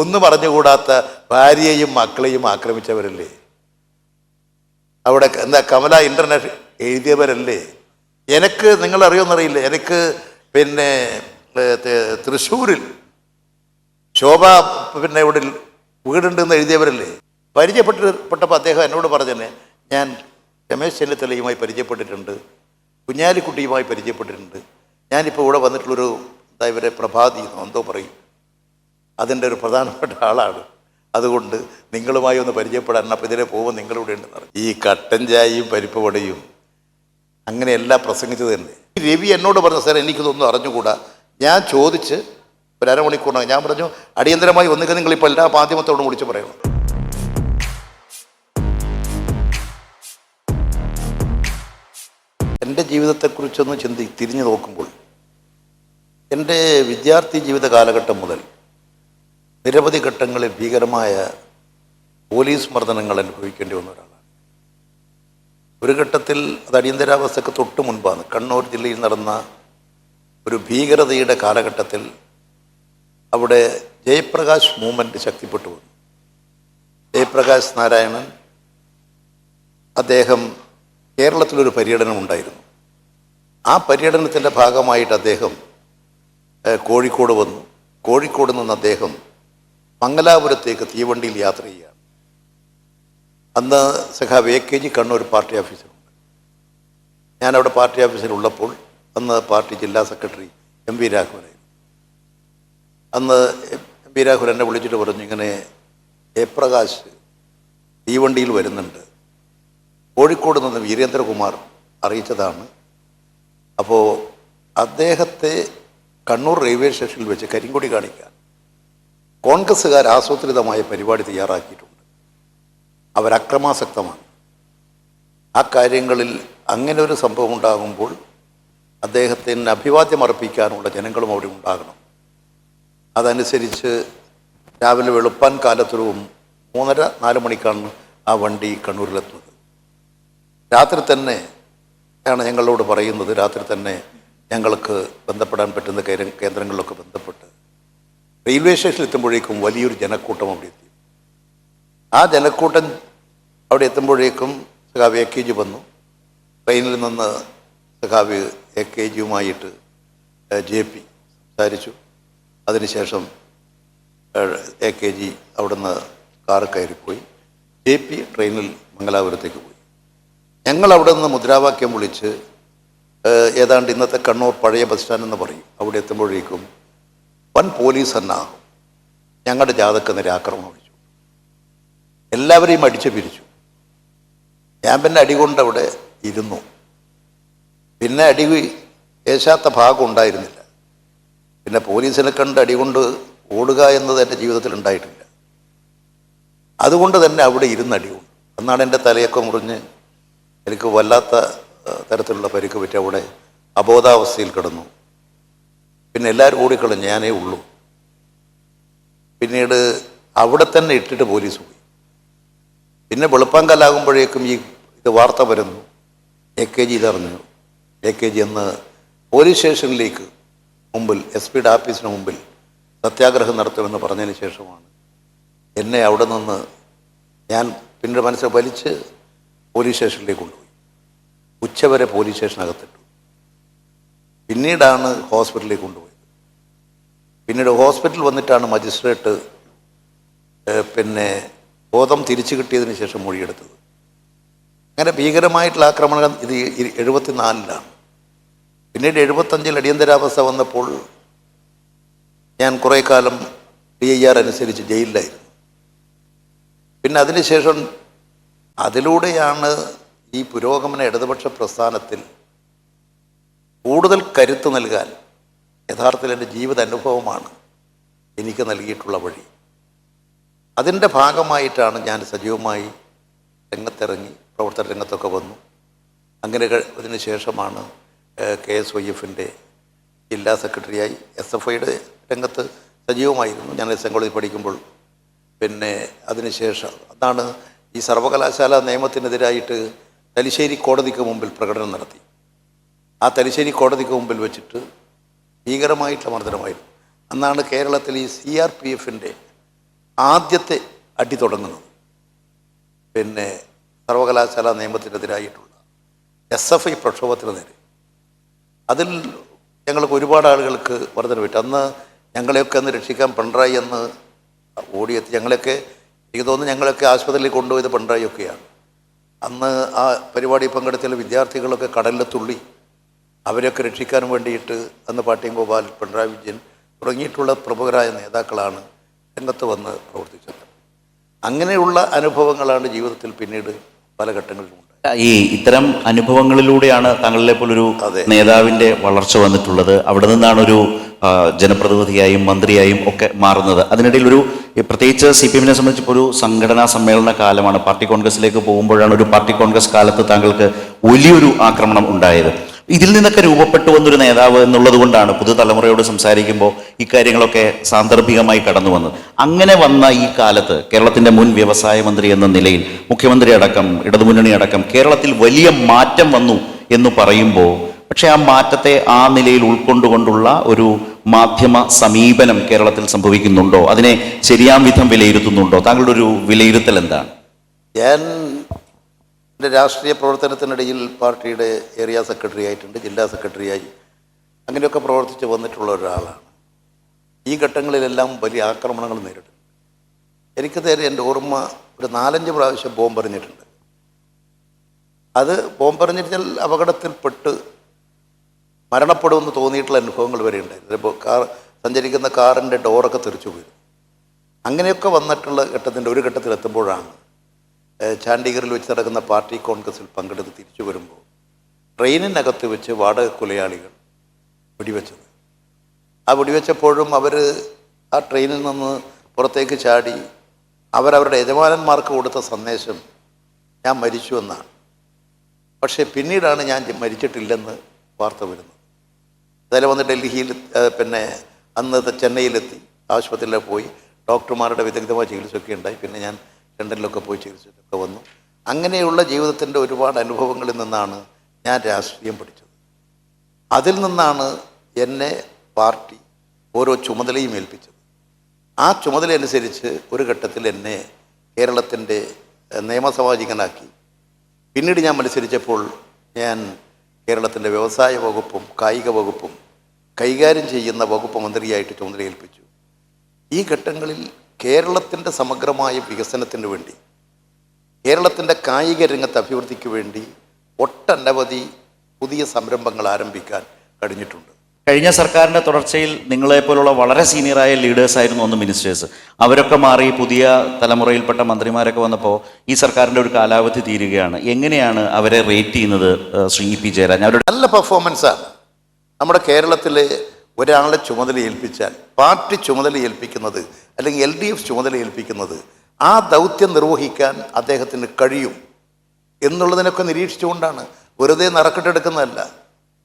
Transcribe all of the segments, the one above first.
ഒന്നും പറഞ്ഞുകൂടാത്ത ഭാര്യയെയും മക്കളെയും ആക്രമിച്ചവരല്ലേ? അവിടെ എന്താ കമല ഇന്റർനെറ്റ് എഴുതിയവരല്ലേ? എനിക്ക് നിങ്ങൾ അറിയുമെന്നറിയില്ല എനിക്ക് പിന്നെ തൃശ്ശൂരിൽ ശോഭ പിന്നെ ഇവിടെ വീടുണ്ടെന്ന് എഴുതിയവരല്ലേ? പരിചയപ്പെട്ടിപ്പെട്ടപ്പോൾ അദ്ദേഹം എന്നോട് പറഞ്ഞതന്നെ ഞാൻ രമേശ് ചെന്നിത്തലയുമായി പരിചയപ്പെട്ടിട്ടുണ്ട്. കുഞ്ഞാലിക്കുട്ടിയുമായി പരിചയപ്പെട്ടിട്ടുണ്ട്. ഞാനിപ്പോൾ ഇവിടെ വന്നിട്ടുള്ളൊരു ഇവരെ പ്രഭാതി എന്തോ പറയും. അതിന്റെ ഒരു പ്രധാനപ്പെട്ട ആളാണ്. അതുകൊണ്ട് നിങ്ങളുമായി ഒന്ന് പരിചയപ്പെടാൻ അപ്പോൾ ഇതിലെ പോകുമ്പോൾ നിങ്ങളിവിടെ ഉണ്ടെന്ന് ഈ കട്ടൻ ചായയും പരിപ്പ് വടയും അങ്ങനെയെല്ലാം പ്രസംഗിച്ചത് തന്നെ. രവി എന്നോട് പറഞ്ഞ സാർ എനിക്കിതൊന്നും അറിഞ്ഞുകൂടാ. ഞാൻ ചോദിച്ച് ഒരു അരമണിക്കൂറിനാണ് ഞാൻ പറഞ്ഞു അടിയന്തരമായി ഒന്നുകിൽ നിങ്ങളിപ്പോൾ എല്ലാ മാധ്യമത്തോടും വിളിച്ച് പറയണം എന്റെ ജീവിതത്തെക്കുറിച്ചൊന്ന് ചിന്തി തിരിഞ്ഞു നോക്കുമ്പോൾ എന്റെ വിദ്യാർത്ഥി ജീവിത കാലഘട്ടം മുതൽ നിരവധി ഘട്ടങ്ങളിൽ ഭീകരമായ പോലീസ് മർദ്ദനങ്ങൾ അനുഭവിക്കേണ്ടി വന്ന ഒരാളാണ്. ഒരു ഘട്ടത്തിൽ അത് അടിയന്തരാവസ്ഥക്ക് തൊട്ട് മുൻപാണ്. കണ്ണൂർ ജില്ലയിൽ നടന്ന ഒരു ഭീകരതയുടെ കാലഘട്ടത്തിൽ അവിടെ ജയപ്രകാശ് മൂവ്മെന്റ് ശക്തിപ്പെട്ടു വന്നു. ജയപ്രകാശ് നാരായണൻ അദ്ദേഹം കേരളത്തിലൊരു പര്യടനം ഉണ്ടായിരുന്നു ആ പര്യടനത്തിന്റെ ഭാഗമായിട്ട് അദ്ദേഹം കോഴിക്കോട് വന്നു. കോഴിക്കോട് നിന്ന് അദ്ദേഹം മംഗലാപുരത്തേക്ക് തീവണ്ടിയിൽ യാത്ര ചെയ്യുകയാണ് അന്ന് സഖാവ് A K G Kannur party ഓഫീസിലുണ്ട്. ഞാനവിടെ പാർട്ടി ഓഫീസിലുള്ളപ്പോൾ അന്ന് പാർട്ടി ജില്ലാ സെക്രട്ടറി എം വി രാഘവനായിരുന്നു. അന്ന് എം വി രാഘവൻ എന്നെ വിളിച്ചിട്ട് പറഞ്ഞു ഇങ്ങനെ ജയപ്രകാശ് തീവണ്ടിയിൽ വരുന്നുണ്ട്. കോഴിക്കോട് നിന്ന് വീരേന്ദ്രകുമാർ അറിയിച്ചതാണ്. അപ്പോൾ അദ്ദേഹത്തെ കണ്ണൂർ റെയിൽവേ സ്റ്റേഷനിൽ വെച്ച് കരിങ്കൊടി കാണിക്കാൻ കോൺഗ്രസ്സുകാർ ആസൂത്രിതമായ പരിപാടി തയ്യാറാക്കിയിട്ടുണ്ട്. അവരക്രമാസക്തമാണ് ആ കാര്യങ്ങളിൽ അങ്ങനെ ഒരു സംഭവം ഉണ്ടാകുമ്പോൾ അദ്ദേഹത്തിന് അഭിവാദ്യം അർപ്പിക്കാനുള്ള ജനങ്ങളും അവിടെ ഉണ്ടാകണം. അതനുസരിച്ച് രാവിലെ വെളുപ്പാൻ കാലത്തൊരു മൂന്നര നാല് മണിക്കാണ് ആ വണ്ടി കണ്ണൂരിലെത്തുന്നത്. രാത്രി തന്നെ ആണ് ഞങ്ങളോട് പറയുന്നത് രാത്രി തന്നെ ഞങ്ങൾക്ക് ബന്ധപ്പെടാൻ പറ്റുന്ന കേന്ദ്രങ്ങളിലൊക്കെ ബന്ധപ്പെട്ട് റെയിൽവേ സ്റ്റേഷനിൽ എത്തുമ്പോഴേക്കും വലിയൊരു ജനക്കൂട്ടം അവിടെ എത്തി. ആ ജനക്കൂട്ടം അവിടെ എത്തുമ്പോഴേക്കും സഖാവ് എ കെ ജി വന്നു. ട്രെയിനിൽ നിന്ന് സഖാവ് എ കെ ജിയുമായിട്ട് ജെ പി സംസാരിച്ചു. അതിനുശേഷം എ കെ ജി അവിടുന്ന് കാറ് കയറിപ്പോയി. ജെ പി ട്രെയിനിൽ മംഗലാപുരത്തേക്ക് പോയി. ഞങ്ങൾ അവിടെ നിന്ന് മുദ്രാവാക്യം വിളിച്ച് ഏതാണ്ട് ഇന്നത്തെ കണ്ണൂർ പഴയ ബസ് സ്റ്റാൻഡ് എന്ന് പറയും. അവിടെ എത്തുമ്പോഴേക്കും വൻ പോലീസ് എന്നാകും ഞങ്ങളുടെ ജാതക്ക് നേരെ ആക്രമണം അടിച്ചു എല്ലാവരെയും അടിച്ചു പിരിച്ചു. ഞാൻ പിന്നെ അടികൊണ്ട് അവിടെ ഇരുന്നു. പിന്നെ അടി ഏശാത്ത ഭാഗം ഉണ്ടായിരുന്നില്ല. പിന്നെ പോലീസിനെ കണ്ട് അടികൊണ്ട് ഓടുക എന്നത് എന്റെ ജീവിതത്തിൽ ഉണ്ടായിട്ടില്ല. അതുകൊണ്ട് തന്നെ അവിടെ ഇരുന്ന് അടികൊണ്ട് അന്നാണ് എന്റെ തലയൊക്കെ മുറിഞ്ഞ് എനിക്ക് വല്ലാത്ത തരത്തിലുള്ള പരിക്ക് പറ്റി അവിടെ അബോധാവസ്ഥയിൽ കിടന്നു. പിന്നെ എല്ലാവരും ഓടിക്കളഞ്ഞു ഞാനേ ഉള്ളൂ. പിന്നീട് അവിടെ തന്നെ ഇട്ടിട്ട് പോലീസ് പോയി. പിന്നെ വെളുപ്പാങ്കല്ലാകുമ്പോഴേക്കും ഈ ഇത് വാർത്ത വരുന്നു. എ കെ ജി ഇതറിഞ്ഞു. എ കെ ജി എന്ന് പോലീസ് സ്റ്റേഷനിലേക്ക് മുമ്പിൽ എസ് പിയുടെ ഓഫീസിന് മുമ്പിൽ സത്യാഗ്രഹം നടത്തുമെന്ന് പറഞ്ഞതിന് ശേഷമാണ് എന്നെ അവിടെ നിന്ന് ഞാൻ പിന്നീട് മനസ്സിൽ വലിച്ച് പോലീസ് സ്റ്റേഷനിലേക്ക് കൊണ്ടുപോയി. ഉച്ചവരെ പോലീസ് സ്റ്റേഷനകത്തിട്ടു. പിന്നീടാണ് ഹോസ്പിറ്റലിലേക്ക് കൊണ്ടുപോയത്. പിന്നീട് ഹോസ്പിറ്റൽ വന്നിട്ടാണ് മജിസ്ട്രേറ്റ് പിന്നെ ബോധം തിരിച്ചു കിട്ടിയതിന് ശേഷം മൊഴിയെടുത്തത്. അങ്ങനെ ഭീകരമായിട്ടുള്ള ആക്രമണം ഇത് എഴുപത്തിനാലിലാണ്. പിന്നീട് എഴുപത്തഞ്ചിൽ അടിയന്തരാവസ്ഥ വന്നപ്പോൾ ഞാൻ കുറേ കാലം ഡി ഐ ആർ അനുസരിച്ച് ജയിലിലായിരുന്നു. പിന്നെ അതിനുശേഷം അതിലൂടെയാണ് ഈ പുരോഗമന ഇടതുപക്ഷ പ്രസ്ഥാനത്തിൽ കൂടുതൽ കരുത്ത് നൽകാൻ യഥാർത്ഥത്തിൽ എന്റെ ജീവിത അനുഭവമാണ് എനിക്ക് നൽകിയിട്ടുള്ള വഴി. അതിന്റെ ഭാഗമായിട്ടാണ് ഞാൻ സജീവമായി രംഗത്തിറങ്ങി പ്രവർത്തന രംഗത്തൊക്കെ വന്നു. അങ്ങനെ അതിന് ശേഷമാണ് കെ എസ് വൈ എഫിന്റെ ജില്ലാ സെക്രട്ടറിയായി എസ് എഫ് ഐയുടെ രംഗത്ത് സജീവമായിരുന്നു. ഞാൻ എസ് എൻ കോളേജിൽ പഠിക്കുമ്പോൾ പിന്നെ അതിനുശേഷം അതാണ് ഈ സർവകലാശാല നിയമത്തിനെതിരായിട്ട് തലശ്ശേരി കോടതിക്ക് മുമ്പിൽ പ്രകടനം നടത്തി. ആ തലശ്ശേരി കോടതിക്ക് മുമ്പിൽ വെച്ചിട്ട് ഭീകരമായിട്ടുള്ള മർദ്ദനമായിരുന്നു. അന്നാണ് കേരളത്തിൽ ഈ സി ആർ പി എഫിന്റെ ആദ്യത്തെ അടി തുടങ്ങുന്നത്. പിന്നെ സർവകലാശാല നിയമത്തിനെതിരായിട്ടുള്ള എസ് എഫ് ഐ പ്രക്ഷോഭത്തിന് നേരെ. അതിൽ ഞങ്ങൾക്ക് ഒരുപാട് ആളുകൾക്ക് വർദ്ധന വിട്ടു അന്ന് ഞങ്ങളെയൊക്കെ അന്ന് രക്ഷിക്കാൻ പിണറായി എന്ന് ഓടിയെത്തി. ഞങ്ങളെയൊക്കെ എനിക്ക് തോന്നുന്നു ഞങ്ങളൊക്കെ ആശുപത്രിയിൽ കൊണ്ടുപോയത് പിണറായി ഒക്കെയാണ്. അന്ന് ആ പരിപാടി പങ്കെടുത്തുള്ള വിദ്യാർത്ഥികളൊക്കെ കടലിൽ തുള്ളി. അവരെയൊക്കെ രക്ഷിക്കാൻ വേണ്ടിയിട്ട് അന്ന് പാട്ടിയം ഗോപാൽ പിണറായി വിജയൻ തുടങ്ങിയിട്ടുള്ള പ്രമുഖരായ നേതാക്കളാണ് രംഗത്ത് വന്ന് പ്രവർത്തിച്ചത്. അങ്ങനെയുള്ള അനുഭവങ്ങളാണ് ജീവിതത്തിൽ പിന്നീട് പല ഘട്ടങ്ങളിലും ഈ ഇത്തരം അനുഭവങ്ങളിലൂടെയാണ് താങ്കളിലെ പോലൊരു നേതാവിന്റെ വളർച്ച വന്നിട്ടുള്ളത്. അവിടെ നിന്നാണ് ഒരു ജനപ്രതിനിധിയായും മന്ത്രിയായും ഒക്കെ മാറുന്നത്. അതിനിടയിൽ ഒരു പ്രത്യേകിച്ച് സി പി എമ്മിനെ സംബന്ധിച്ച് ഒരു സംഘടനാ സമ്മേളന കാലമാണ്. പാർട്ടി കോൺഗ്രസിലേക്ക് പോകുമ്പോഴാണ് ഒരു പാർട്ടി കോൺഗ്രസ് കാലത്ത് താങ്കൾക്ക് വലിയൊരു ആക്രമണം ഉണ്ടായത്. ഇതിൽ നിന്നൊക്കെ രൂപപ്പെട്ടു വന്നൊരു നേതാവ് എന്നുള്ളത് കൊണ്ടാണ് പുതുതലമുറയോട് സംസാരിക്കുമ്പോൾ ഇക്കാര്യങ്ങളൊക്കെ സാന്ദർഭികമായി കടന്നു വന്നത്. അങ്ങനെ വന്ന ഈ കാലത്ത് കേരളത്തിന്റെ മുൻ വ്യവസായ മന്ത്രി എന്ന നിലയിൽ മുഖ്യമന്ത്രി അടക്കം ഇടതുമുന്നണി അടക്കം കേരളത്തിൽ വലിയ മാറ്റം വന്നു എന്ന് പറയുമ്പോൾ പക്ഷെ ആ മാറ്റത്തെ ആ നിലയിൽ ഉൾക്കൊണ്ടുകൊണ്ടുള്ള ഒരു മാധ്യമ സമീപനം കേരളത്തിൽ സംഭവിക്കുന്നുണ്ടോ? അതിനെ ശരിയാം വിധം വിലയിരുത്തുന്നുണ്ടോ? താങ്കളുടെ ഒരു വിലയിരുത്തൽ എന്താണ്? ഞാൻ എന്റെ രാഷ്ട്രീയ പ്രവർത്തനത്തിനിടയിൽ പാർട്ടിയുടെ ഏരിയ സെക്രട്ടറി ആയിട്ടുണ്ട് ജില്ലാ സെക്രട്ടറിയായി അങ്ങനെയൊക്കെ പ്രവർത്തിച്ച് വന്നിട്ടുള്ള ഒരാളാണ്. ഈ ഘട്ടങ്ങളിലെല്ലാം വലിയ ആക്രമണങ്ങൾ നേരിടും. എനിക്ക് നേരെ എന്റെ ഓർമ്മ ഒരു നാലഞ്ച് പ്രാവശ്യം ബോംബെറിഞ്ഞിട്ടുണ്ട്. അത് ബോംബെറിഞ്ഞിട്ടാൽ അപകടത്തിൽപ്പെട്ട് മരണപ്പെടുമെന്ന് തോന്നിയിട്ടുള്ള അനുഭവങ്ങൾ വരെ ഉണ്ടായിരുന്നു. ഇപ്പോൾ കാർ സഞ്ചരിക്കുന്ന കാറിന്റെ ഡോറൊക്കെ തെറിച്ചു പോയി അങ്ങനെയൊക്കെ വന്നിട്ടുള്ള ഘട്ടത്തിന്റെ ഒരു ഘട്ടത്തിലെത്തുമ്പോഴാണ് ചാണ്ഡീഗറിൽ വെച്ച് നടക്കുന്ന പാർട്ടി കോൺഗ്രസിൽ പങ്കെടുത്ത് തിരിച്ചു വരുമ്പോൾ ട്രെയിനിനകത്ത് വെച്ച് വാടക കൊലയാളികൾ വെടിവെച്ചത്. ആ വെടിവെച്ചപ്പോഴും അവർ ആ ട്രെയിനിൽ നിന്ന് പുറത്തേക്ക് ചാടി അവരവരുടെ യജമാനന്മാർക്ക് കൊടുത്ത സന്ദേശം ഞാൻ മരിച്ചു എന്നാണ്. പക്ഷേ പിന്നീടാണ് ഞാൻ മരിച്ചിട്ടില്ലെന്ന് വാർത്ത വരുന്നത്. അതായത് വന്ന് ഡൽഹിയിൽ പിന്നെ അന്ന് ചെന്നൈയിലെത്തി ആശുപത്രിയിൽ പോയി ഡോക്ടർമാരുടെ വിദഗ്ധമായ ചികിത്സയൊക്കെ ഉണ്ടായി. പിന്നെ ഞാൻ ലണ്ടനിലൊക്കെ പോയി ചികിത്സിച്ചിട്ടൊക്കെ വന്നു. അങ്ങനെയുള്ള ജീവിതത്തിന്റെ ഒരുപാട് അനുഭവങ്ങളിൽ നിന്നാണ് ഞാൻ രാഷ്ട്രീയം പഠിച്ചത്. അതിൽ നിന്നാണ് എന്നെ പാർട്ടി ഓരോ ചുമതലയും ഏൽപ്പിച്ചത്. ആ ചുമതല അനുസരിച്ച് ഒരു ഘട്ടത്തിൽ എന്നെ കേരളത്തിന്റെ ഏഹ്, നിയമസാമാജികനാക്കി പിന്നീട് ഞാൻ മത്സരിച്ചപ്പോൾ ഞാൻ കേരളത്തിന്റെ വ്യവസായ വകുപ്പും കായിക വകുപ്പും കൈകാര്യം ചെയ്യുന്ന വകുപ്പ് മന്ത്രിയായിട്ട് ചുമതല ഏൽപ്പിച്ചു ഈ ഘട്ടങ്ങളിൽ കേരളത്തിന്റെ സമഗ്രമായ വികസനത്തിന് വേണ്ടി കേരളത്തിന്റെ കായിക രംഗത്തെ അഭിവൃദ്ധിക്ക് വേണ്ടി ഒട്ടനവധി പുതിയ സംരംഭങ്ങൾ ആരംഭിക്കാൻ കഴിഞ്ഞിട്ടുണ്ട്. കഴിഞ്ഞ സർക്കാരിന്റെ തുടർച്ചയിൽ നിങ്ങളെപ്പോലുള്ള വളരെ സീനിയറായ ലീഡേഴ്സ് ആയിരുന്നു അന്ന് മിനിസ്റ്റേഴ്സ് അവരൊക്കെ മാറി പുതിയ തലമുറയിൽപ്പെട്ട മന്ത്രിമാരൊക്കെ വന്നപ്പോൾ ഈ സർക്കാരിന്റെ ഒരു കാലാവധി തീരുകയാണ്. എങ്ങനെയാണ് അവരെ റേറ്റ് ചെയ്യുന്നത് ശ്രീ ഇ പി ജയരാജൻ? അവരുടെ നല്ല പെർഫോമൻസാണ് നമ്മുടെ കേരളത്തിലെ ഒരാളെ ചുമതല ഏൽപ്പിച്ചാൽ പാർട്ടി ചുമതല ഏൽപ്പിക്കുന്നത് അല്ലെങ്കിൽ എൽ ഡി എഫ് ചുമതല ഏൽപ്പിക്കുന്നത് ആ ദൗത്യം നിർവഹിക്കാൻ അദ്ദേഹത്തിന് കഴിയും എന്നുള്ളതിനൊക്കെ നിരീക്ഷിച്ചുകൊണ്ടാണ്. വെറുതെ നറക്കെട്ടെടുക്കുന്നതല്ല.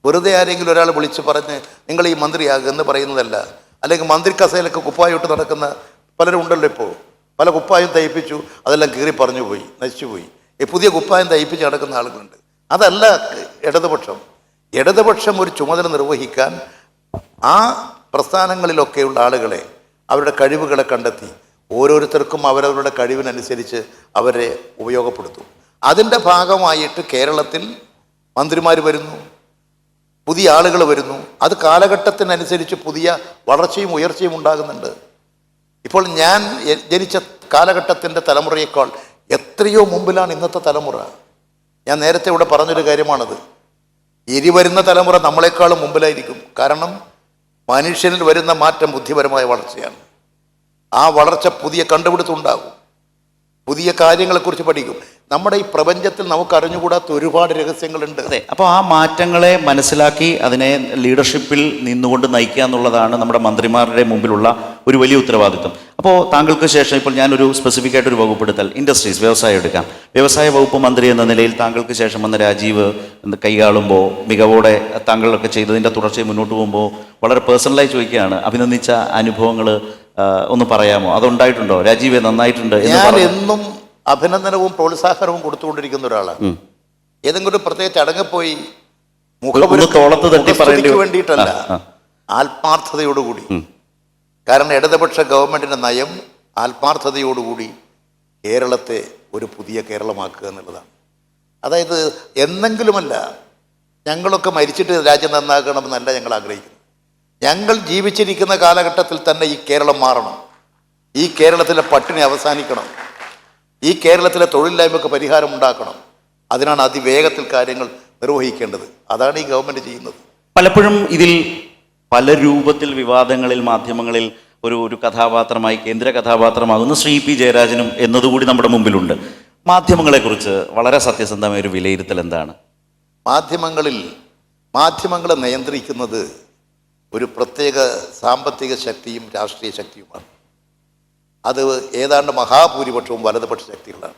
വെറുതെ ആരെങ്കിലും ഒരാൾ വിളിച്ച് പറഞ്ഞ് നിങ്ങൾ ഈ മന്ത്രിയാകുക എന്ന് പറയുന്നതല്ല. അല്ലെങ്കിൽ മന്ത്രി കസയിലൊക്കെ കുപ്പായിട്ട് നടക്കുന്ന പലരും ഉണ്ടല്ലോ ഇപ്പോൾ. പല കുപ്പായം തയ്പ്പിച്ചു അതെല്ലാം കീറി പറഞ്ഞു പോയി നശിച്ചു പോയി ഈ പുതിയ കുപ്പായം തയ്പ്പിച്ച് നടക്കുന്ന ആളുകളുണ്ട്. അതല്ല ഇടതുപക്ഷം. ഇടതുപക്ഷം ഒരു ചുമതല നിർവഹിക്കാൻ ആ പ്രസ്ഥാനങ്ങളിലൊക്കെയുള്ള ആളുകളെ അവരുടെ കഴിവുകളെ കണ്ടെത്തി ഓരോരുത്തർക്കും അവരവരുടെ കഴിവിനനുസരിച്ച് അവരെ ഉപയോഗപ്പെടുത്തും. അതിന്റെ ഭാഗമായിട്ട് കേരളത്തിൽ മന്ത്രിമാർ വരുന്നു പുതിയ ആളുകൾ വരുന്നു. അത് കാലഘട്ടത്തിനനുസരിച്ച് പുതിയ വളർച്ചയും ഉയർച്ചയും ഉണ്ടാകുന്നുണ്ട്. ഇപ്പോൾ ഞാൻ ജനിച്ച കാലഘട്ടത്തിന്റെ തലമുറയേക്കാൾ എത്രയോ മുമ്പിലാണ് ഇന്നത്തെ തലമുറ. ഞാൻ നേരത്തെ ഇവിടെ പറഞ്ഞൊരു കാര്യമാണത്. ഇനി വരുന്ന തലമുറ നമ്മളെക്കാളും മുമ്പിലായിരിക്കും. കാരണം മനുഷ്യനിൽ വരുന്ന മാറ്റം ബുദ്ധിപരമായ വളർച്ചയാണ്. ആ വളർച്ച പുതിയ കണ്ടുപിടുത്തം ഉണ്ടാകും. പുതിയ കാര്യങ്ങളെക്കുറിച്ച് പഠിക്കും. നമ്മുടെ ഈ പ്രപഞ്ചത്തിൽ നമുക്ക് അറിഞ്ഞുകൂടാത്ത ഒരുപാട് രഹസ്യങ്ങളുണ്ട്. അതെ അപ്പോൾ ആ മാറ്റങ്ങളെ മനസ്സിലാക്കി അതിനെ ലീഡർഷിപ്പിൽ നിന്നുകൊണ്ട് നയിക്കുക എന്നുള്ളതാണ് നമ്മുടെ മന്ത്രിമാരുടെ മുമ്പിലുള്ള ഒരു വലിയ ഉത്തരവാദിത്വം. അപ്പോൾ താങ്കൾക്ക് ശേഷം ഇപ്പോൾ ഞാനൊരു സ്പെസിഫിക് ആയിട്ട് ആയിട്ടൊരു വകുപ്പെടുത്താൽ ഇൻഡസ്ട്രീസ് വ്യവസായം എടുക്കാം. വ്യവസായ വകുപ്പ് മന്ത്രി എന്ന നിലയിൽ താങ്കൾക്ക് ശേഷം വന്ന രാജീവ് കൈകാളുമ്പോൾ മികവോടെ താങ്കളൊക്കെ ചെയ്തതിന്റെ തുടർച്ചയെ മുന്നോട്ട് പോകുമ്പോൾ വളരെ പേഴ്സണലായി ചോദിക്കുകയാണ്. അഭിനന്ദിച്ച അനുഭവങ്ങൾ ഒന്ന് പറയാമോ? അതുണ്ടായിട്ടുണ്ടോ? രാജീവ് നന്നായിട്ടുണ്ട് ഞാൻ എന്നും അഭിനന്ദനവും പ്രോത്സാഹനവും കൊടുത്തുകൊണ്ടിരിക്കുന്ന ഒരാളാണ്. ഏതെങ്കിലും പ്രത്യേക ചടങ്ങിൽ പോയി തട്ടി. വേണ്ടിയിട്ടല്ല. ആത്മാർത്ഥതയോടുകൂടി. കാരണം ഇടതുപക്ഷ ഗവൺമെന്റിന്റെ നയം ആത്മാർത്ഥതയോടുകൂടി കേരളത്തെ ഒരു പുതിയ കേരളമാക്കുക എന്നുള്ളതാണ്. അതായത് എന്നെങ്കിലുമല്ല ഞങ്ങളൊക്കെ മരിച്ചിട്ട് രാജ്യം നന്നാക്കണമെന്നല്ല ഞങ്ങൾ ആഗ്രഹിക്കുന്നത്. ഞങ്ങൾ ജീവിച്ചിരിക്കുന്ന കാലഘട്ടത്തിൽ തന്നെ ഈ കേരളം മാറണം. ഈ കേരളത്തിലെ പട്ടിണി അവസാനിക്കണം. ഈ കേരളത്തിലെ തൊഴിലില്ലായ്മയ്ക്ക് പരിഹാരം ഉണ്ടാക്കണം. അതിനാണ് അതിവേഗത്തിൽ കാര്യങ്ങൾ നിർവഹിക്കേണ്ടത്. അതാണ് ഈ ഗവൺമെന്റ് ചെയ്യുന്നത്. പലപ്പോഴും ഇതിൽ പല രൂപത്തിൽ വിവാദങ്ങളിൽ മാധ്യമങ്ങളിൽ ഒരു ഒരു കഥാപാത്രമായി കേന്ദ്ര കഥാപാത്രമാകുന്ന ശ്രീ പി ജയരാജനും എന്നതുകൂടി നമ്മുടെ മുമ്പിലുണ്ട്. മാധ്യമങ്ങളെക്കുറിച്ച് വളരെ സത്യസന്ധമായ ഒരു വിലയിരുത്തൽ എന്താണ്? മാധ്യമങ്ങളിൽ മാധ്യമങ്ങളെ നിയന്ത്രിക്കുന്നത് ഒരു പ്രത്യേക സാമ്പത്തിക ശക്തിയും രാഷ്ട്രീയ ശക്തിയുമാണ്. അത് ഏതാണ്ട് മഹാഭൂരിപക്ഷവും വലതുപക്ഷ ശക്തികളാണ്.